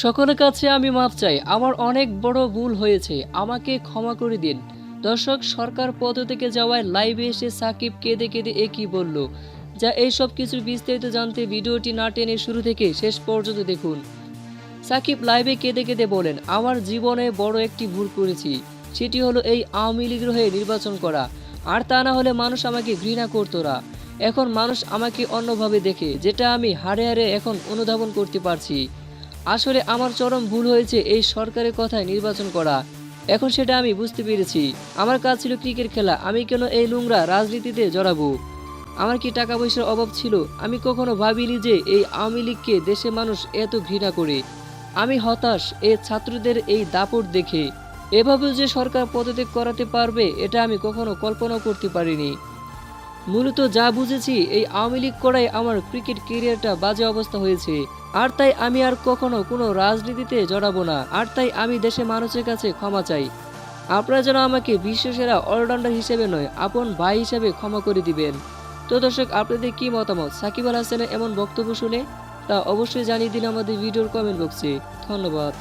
সকলের কাছে আমি মাপ চাই। আমার অনেক বড় ভুল হয়েছে। আমাকে ক্ষমা করে দিন। দর্শক, সরকার পদ থেকে যাওয়ায় লাইভে এসে সাকিব কেঁদে কেঁদে এ কি বলল? যা এই সব কিছু বিস্তারিত জানতে ভিডিওটি না টেনে শুরু থেকে শেষ পর্যন্ত দেখুন। সাকিব লাইভে কেঁদে কেঁদে বলেন, আমার জীবনে বড় একটি ভুল করেছি। সেটি হলো এই আওয়ামী লীগের হয়ে নির্বাচন করা। আর তা না হলে মানুষ আমাকে ঘৃণা করতো না। এখন মানুষ আমাকে অন্যভাবে দেখে, যেটা আমি হাড়ে হাড়ে এখন অনুধাবন করতে পারছি। আসলে আমার চরম ভুল হয়েছে এই সরকারের কথায় নির্বাচন করা। এখন সেটা আমি বুঝতে পেরেছি। আমার কাজ ছিল ক্রিকেট খেলা। আমি কেন এই নোংরা রাজনীতিতে জড়াবো? আমার কি টাকা পয়সার অভাব ছিল? আমি কখনো ভাবিনি যে এই আওয়ামী লীগকে দেশে মানুষ এত ঘৃণা করে। আমি হতাশ এ ছাত্রদের এই দাপট দেখে। এভাবে যে সরকার পদত্যাগ করাতে পারবে, এটা আমি কখনো কল্পনা করতে পারিনি। মূলত যা বুঝেছি, এই আওয়ামী লীগ করাই আমার ক্রিকেট কেরিয়ারটা বাজে অবস্থা হয়েছে। আর তাই আমি আর কখনো কোনো রাজনীতিতে জড়াবো না। আর তাই আমি দেশে মানুষের কাছে ক্ষমা চাই। আপনারা যেন আমাকে বিশ্বসেরা অলরাউন্ডার হিসেবে নয়, আপন ভাই হিসেবে ক্ষমা করে দিবেন। তো দর্শক, আপনাদের কি মতামত? সাকিব আল হাসানের এমন বক্তব্য শুনে তা অবশ্যই জানিয়ে দিন আমাদের ভিডিওর কমেন্ট বক্সে ধন্যবাদ।